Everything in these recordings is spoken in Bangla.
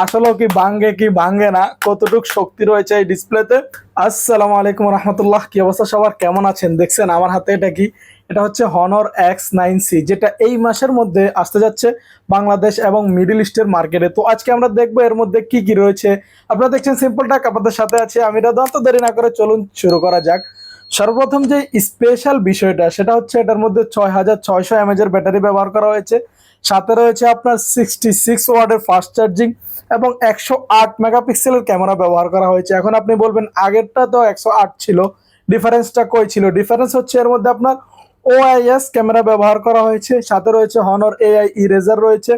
আসলে কি ভাঙ্গে কি ভাঙ্গে না, কতটুক শক্তি রয়েছে এই ডিসপ্লেতে আসসালামু আলাইকুম রহমতুল্লাহ, কি অবস্থা সবার? কেমন আছেন? দেখছেন আমার হাতে এটা কি? এটা হচ্ছে হনর এক্স নাইন সি যেটা এই মাসের মধ্যে আসতে যাচ্ছে বাংলাদেশ এবং মিডিল ইস্টের মার্কেটে তো আজকে আমরা দেখব এর মধ্যে কি কি রয়েছে। আপনারা দেখছেন সিম্পল টাক আপনাদের সাথে আছে আমি। রাদা তো দেরি না করে চলুন, শুরু করা যাক। সর্বপ্রথম যে স্পেশাল বিষয়টা, সেটা হচ্ছে এটার মধ্যে ছয় হাজার ছয়শো এমএজের ব্যাটারি ব্যবহার করা হয়েছে। সাথে রয়েছে আপনার সিক্সটি সিক্স ওয়ার্ডের ফাস্ট চার্জিং এবং একশো আট মেগাপিক্সেলের ক্যামেরা ব্যবহার করা হয়েছে। এখন আপনি বলবেন, আগেরটা তো একশো আট ছিল। ডিফারেন্সটা কই ছিল? ডিফারেন্স হচ্ছে এর মধ্যে আপনার ওআইএস ক্যামেরা ব্যবহার করা হয়েছে। সাথে রয়েছে হনর এআই ইরেজার রয়েছে।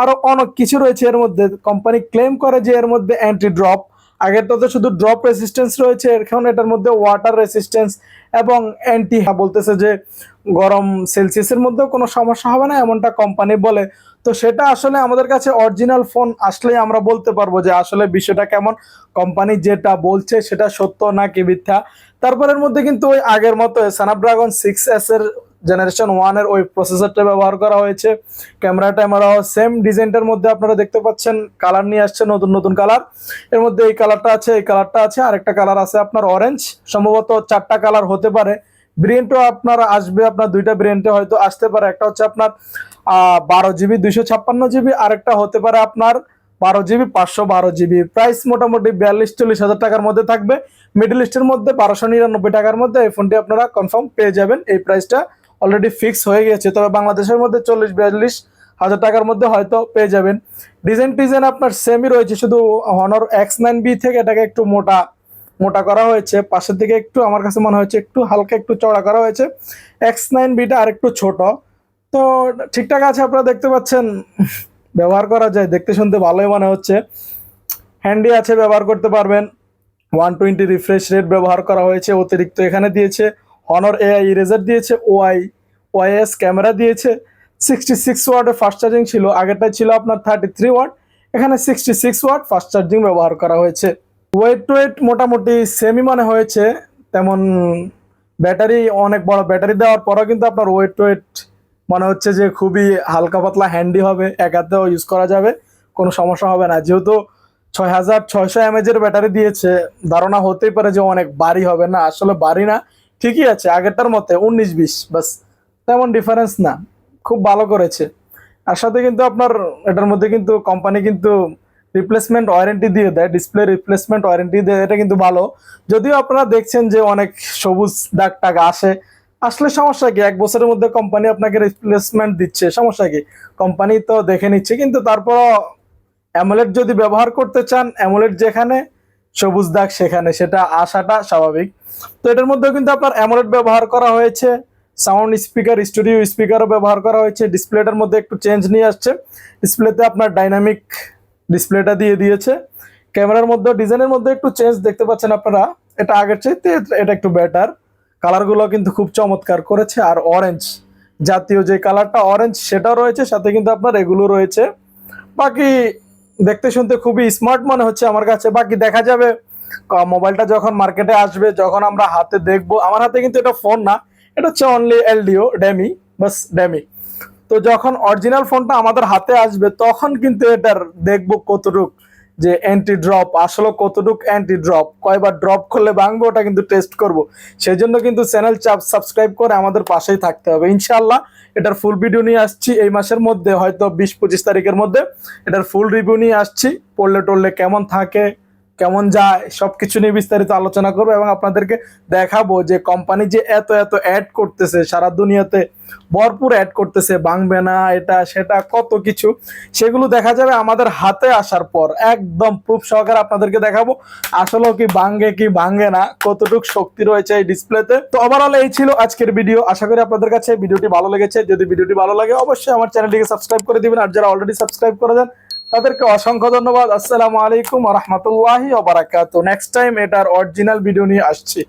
আরও অনেক কিছু রয়েছে এর মধ্যে। কোম্পানি ক্লেম করে যে এর মধ্যে অ্যান্টি ড্রপ আগেরটাতে শুধু ড্রপ রেসিস্টেন্স রয়েছে এখন এটার মধ্যে ওয়াটার রেসিস্টেন্স এবং অ্যান্টি বলতেছে যে গরম সেলসিয়াসের মধ্যেও কোনো সমস্যা হবে না, এমনটা কোম্পানি বলে। তো সেটা আসলে আমাদের কাছে অরিজিনাল ফোন আসলেই আমরা বলতে পারব যে আসলে বিষয়টা কেমন কোম্পানি যেটা বলছে সেটা সত্য নাকি মিথ্যা। তারপরের মধ্যে কিন্তু ওই আগের মতো স্ন্যাপড্রাগন সিক্স এস এর জেনারেশন ওয়ানের ওই প্রসেসরটা ব্যবহার করা হয়েছে। ক্যামেরা ট্যামেরাও সেম ডিজাইনটার মধ্যে আপনারা দেখতে পাচ্ছেন। কালার নিয়ে আসছে নতুন নতুন কালারের মধ্যে এই কালারটা আছে, এই কালারটা আছে, আরেকটা কালার আছে আপনার অরেঞ্জ সম্ভবত চারটা কালার হতে পারে। ব্রেন্টও আপনার আসবে, আপনার দুইটা ব্রেন্টে হয়তো আসতে পারে। একটা হচ্ছে আপনার বারো জিবি, দুইশো ছাপ্পান্ন জিবি, আরেকটা হতে পারে আপনার বারো জিবি, পাঁচশো বারো জিবি। প্রাইস মোটামুটি বিয়াল্লিশ, চল্লিশ হাজার টাকার মধ্যে থাকবে। মিডল ইস্টের মধ্যে বারোশো নিরানব্বই টাকার মধ্যে এই ফোনটি আপনারা কনফার্ম পেয়ে যাবেন। এই প্রাইসটা অলরেডি ফিক্স হয়ে গেছে, তবে বাংলাদেশের মধ্যে চল্লিশ, বিয়াল্লিশ হাজার টাকার মধ্যে হয়তো পেয়ে যাবেন। ডিজাইন টিজাইন আপনার সেমই রয়েছে, শুধু হনর এক্স নাইন বি থেকে এটাকে একটু মোটা মোটা করা হয়েছে। পাশের দিকে একটু, আমার কাছে মনে হয়েছে একটু হালকা একটু চড়া করা হয়েছে। এক্স নাইন বিটা আর একটু ছোট। তো ঠিকঠাক আছে আপনারা দেখতে পাচ্ছেন, ব্যবহার করা যায়, দেখতে শুনতে ভালোই মনে হচ্ছে। হ্যান্ডি আছে, ব্যবহার করতে পারবেন। ওয়ান টোয়েন্টি রিফ্রেশ রেট ব্যবহার করা হয়েছে, অতিরিক্ত এখানে দিয়েছে। হনর এআই ইরেজার দিয়েছে ওআই ওআইএস ক্যামেরা দিয়েছে। সিক্সটি সিক্স ওয়ার্ডের ফাস্ট চার্জিং ছিল আগেরটা ছিল আপনার থার্টি থ্রি ওয়াট এখানে sixty six watt fast charging ব্যবহার করা হয়েছে। ওয়েট টু ওয়েট মোটামুটি সেমি মানে হয়েছে, তেমন ব্যাটারি অনেক বড় ব্যাটারি দেওয়ার পরও কিন্তু আপনার ওয়েট টু ওয়েট মনে হচ্ছে যে খুবই হালকা পাতলা হ্যান্ডি হবে, এক হাতেও ইউজ করা যাবে, কোনো সমস্যা হবে না। যেহেতু ছয় হাজার ছয়শো এমএজের ব্যাটারি দিয়েছে, ধারণা হতেই পারে যে অনেক ভারী হবে না। আসলে বাড়ি না, ঠিকই আছে, আগেরটার মতে উনিশ বিশ, বাস। তেমন ডিফারেন্স না। খুব ভালো করেছে। আর সাথে কিন্তু আপনার এটার মধ্যে কিন্তু কোম্পানি কিন্তু রিপ্লেসমেন্ট ওয়ারেন্টি দিয়ে দেয় ডিসপ্লে রিপ্লেসমেন্ট ওয়ারেন্টি দেয় এটা কিন্তু ভালো। যদিও আপনারা দেখছেন যে অনেক সবুজ দাগ টাগ আসে, আসলে সমস্যা কি? এক বছরের মধ্যে কোম্পানি আপনাকে রিপ্লেসমেন্ট দিচ্ছে, সমস্যা কি? কোম্পানি তো দেখে নিচ্ছে, কিন্তু তারপর অ্যামোলেট যদি ব্যবহার করতে চান অ্যামোলেট যেখানে, সবুজ দাগ সেখানে, সেটা আসাটা স্বাভাবিক। তো এটার মধ্যেও কিন্তু আপনার অ্যামোলেট ব্যবহার করা হয়েছে। সাউন্ড স্পিকার স্টুডিও স্পিকারও ব্যবহার করা হয়েছে। ডিসপ্লেটার মধ্যে একটু চেঞ্জ নিয়ে আসছে। ডিসপ্লেতে আপনার ডাইনামিক ডিসপ্লেটা দিয়ে দিয়েছে। ক্যামেরার মধ্যে ডিজাইনের মধ্যে একটু চেঞ্জ দেখতে পাচ্ছেন আপনারা। এটা আগের চাইতে এটা একটু বেটার কালারগুলো কিন্তু খুব চমৎকার করেছে। আর অরেঞ্জ জাতীয় যে কালারটা অরেঞ্জ সেটাও রয়েছে। সাথে কিন্তু আপনার এগুলো রয়েছে। বাকি দেখতে শুনতে খুবই স্মার্ট মনে হচ্ছে আমার কাছে। বাকি দেখা যাবে। মোবাইলটা যখন মার্কেটে আসবে, যখন আমরা হাতে দেখব, আমার হাতে কিন্তু এটা ফোন না। এটা হচ্ছে অনলি এলডিও ড্যামি বাস ড্যামি তো যখন অরিজিনাল ফোনটা আমাদের হাতে আসবে, তখন কিন্তু এটার দেখব কতটুক যে অ্যান্টি ড্রপ আসলে কতটুক অ্যান্টি ড্রপ কয়বার ড্রপ করলে ভাঙবো ওটা কিন্তু টেস্ট করব। সেই জন্য কিন্তু চ্যানেল চাপ সাবস্ক্রাইব করে আমাদের পাশেই থাকতে হবে। ইনশাল্লাহ এটার ফুল ভিডিও নিয়ে আসছি এই মাসের মধ্যে, হয়তো বিশ পঁচিশ তারিখের মধ্যে। এটার ফুল রিভিউ নিয়ে আসছি, পড়লে টড়লে কেমন থাকে কেমন যায়, সবকিছু নিয়ে বিস্তারিত আলোচনা করব এবং আপনাদেরকে দেখাবো যে কোম্পানি যে এত এত অ্যাড করতেছে, সারা দুনিয়াতে ভরপুর অ্যাড করতেছে বাংবে না, এটা, সেটা, কত কিছু, সেগুলো দেখা যাবে আমাদের হাতে আসার পর। একদম প্রুফ সহকারে আপনাদেরকে দেখাবো, আসলেও কি ভাঙ্গে কি ভাঙ্গে না, কতটুকু শক্তি রয়েছে এই ডিসপ্লেতে তো ওভারঅল এই ছিল আজকের ভিডিও আশা করি আপনাদের কাছে ভিডিওটি ভালো লেগেছে। যদি ভিডিওটি ভালো লাগে, অবশ্যই আমার চ্যানেলটিকে সাবস্ক্রাইব করে দিবেন, আর যারা অলরেডি সাবস্ক্রাইব করে দেন তাদেরকে অসংখ্য ধন্যবাদ। আসসালামু আলাইকুম রহমতুল্লাহি ওবারাকাতু নেক্সট টাইম এটার অরিজিনাল ভিডিও নিয়ে আসছি।